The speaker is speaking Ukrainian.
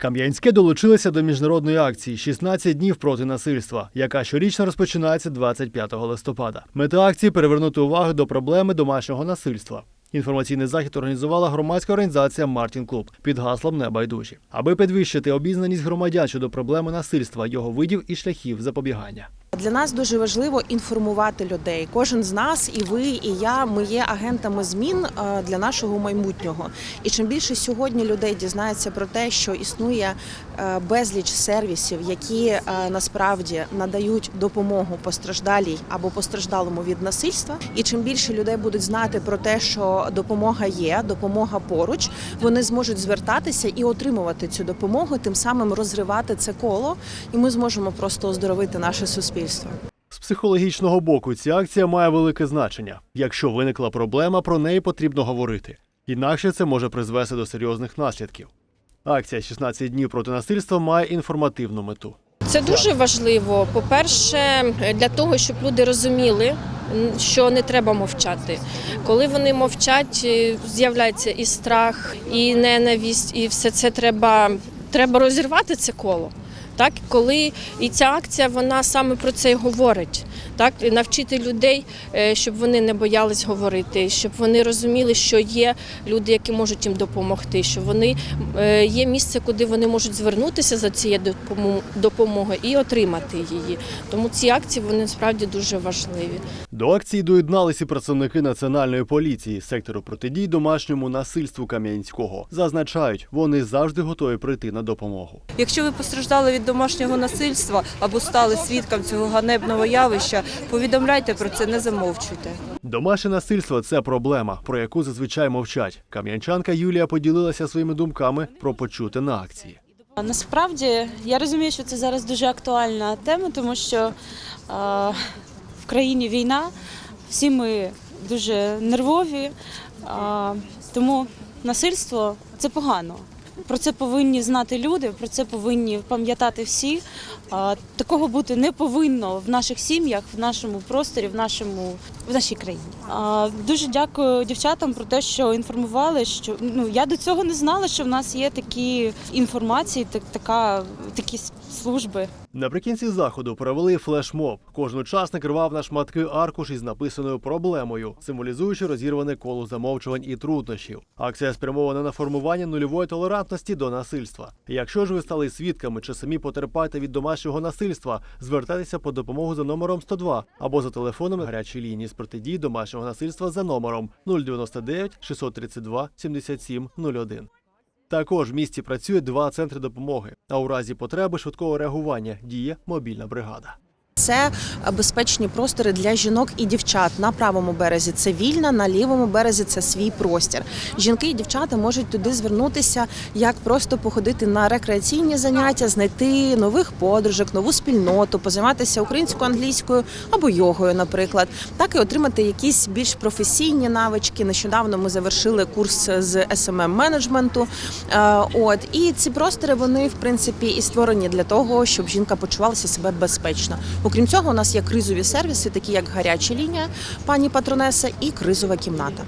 Кам'янське долучилося до міжнародної акції «16 днів проти насильства, яка щорічно розпочинається 25 листопада. Мета акції перевернути увагу до проблеми домашнього насильства. Інформаційний захід організувала громадська організація Мартін Клуб під гаслом Небайдужі, аби підвищити обізнаність громадян щодо проблеми насильства, його видів і шляхів запобігання. Для нас дуже важливо інформувати людей. Кожен з нас, і ви, і я, ми є агентами змін е, для нашого майбутнього. І чим більше сьогодні людей дізнається про те, що існує е, безліч сервісів, які е, насправді надають допомогу постраждалій або постраждалому від насильства, і чим більше людей будуть знати про те, що допомога є, допомога поруч, вони зможуть звертатися і отримувати цю допомогу, тим самим розривати це коло, і ми зможемо просто оздоровити наше суспільство. З психологічного боку ця акція має велике значення. Якщо виникла проблема, про неї потрібно говорити. Інакше це може призвести до серйозних наслідків. Акція «16 днів проти насильства має інформативну мету. Це дуже важливо. По-перше, для того, щоб люди розуміли, що не треба мовчати. Коли вони мовчать, е, з'являється і страх, і ненависть, і все це треба, треба розірвати це коло. Так, коли і ця акція вона саме про це й говорить. Так, і навчити людей, е, щоб вони не боялись говорити, щоб вони розуміли, що є люди, які можуть їм допомогти, що вони е, є місце, куди вони можуть звернутися за цією допомо- допомогою і отримати її. Тому ці акції вони справді дуже важливі. До акції доєдналися працівники національної поліції сектору протидії домашньому насильству Кам'янського. Зазначають, вони завжди готові прийти на допомогу. Якщо ви постраждали від домашнього насильства або стали свідком цього ганебного явища, повідомляйте про це, не замовчуйте. Домашнє насильство це проблема, про яку зазвичай мовчать. Кам'янчанка Юлія поділилася своїми думками про почуте на акції. Насправді я розумію, що це зараз дуже актуальна тема, тому що е, в країні війна, всі ми дуже нервові, е, тому насильство це погано. Про це повинні знати люди, про це повинні пам'ятати всі. Такого бути не повинно в наших сім'ях, в нашому просторі, в нашому в нашій країні. Дуже дякую дівчатам про те, що інформували. Що ну я до цього не знала, що в нас є такі інформації, так, така такі служби. Наприкінці заходу провели флешмоб. Кожен учасник рвав на шматки аркуш із написаною проблемою, символізуючи розірване коло замовчувань і труднощів. Акція спрямована на формування нульової толерантності до насильства. Якщо ж ви стали свідками чи самі потерпаєте від домашнього насильства, звертайтеся по допомогу за номером 102 або за телефоном гарячої лінії з протидії домашнього насильства за номером 099 632 77 01. Також в місті працює два центри допомоги. А у разі потреби швидкого реагування діє мобільна бригада. Це безпечні простори для жінок і дівчат. На правому березі це вільна, на лівому березі це свій простір. Жінки і дівчата можуть туди звернутися, як просто походити на рекреаційні заняття, знайти нових подружок, нову спільноту, позайматися українською, англійською або йогою, наприклад, так і отримати якісь більш професійні навички. Нещодавно ми завершили курс з smm менеджменту. От і ці простори вони в принципі і створені для того, щоб жінка почувалася себе безпечно. Окрім цього, у нас є кризові сервіси, такі як гаряча лінія, пані патронеса, і кризова кімната.